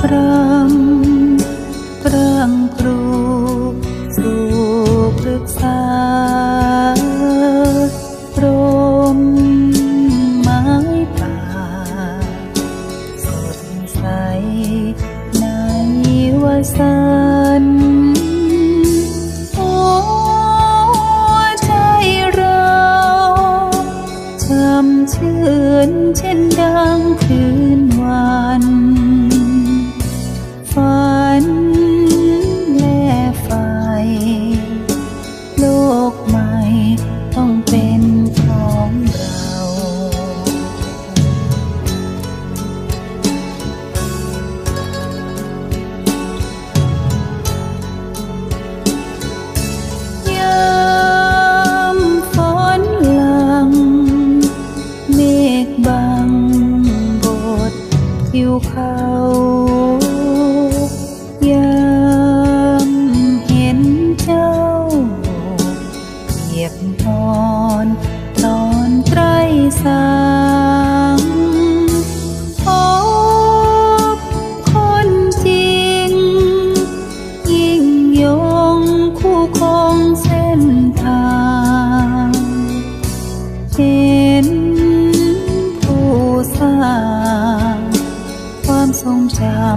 พรำพรำ tão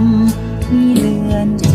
ำมีเลือนจ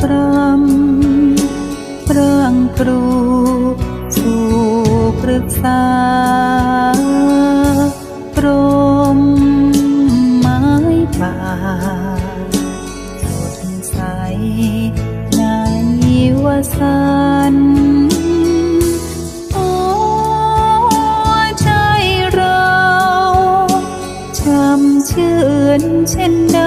พรำเรื่องครูสู่ปรึกษาปรมไม้ป่าสดใสในวสันโอ้ใจเราจำชื่นเช่นใด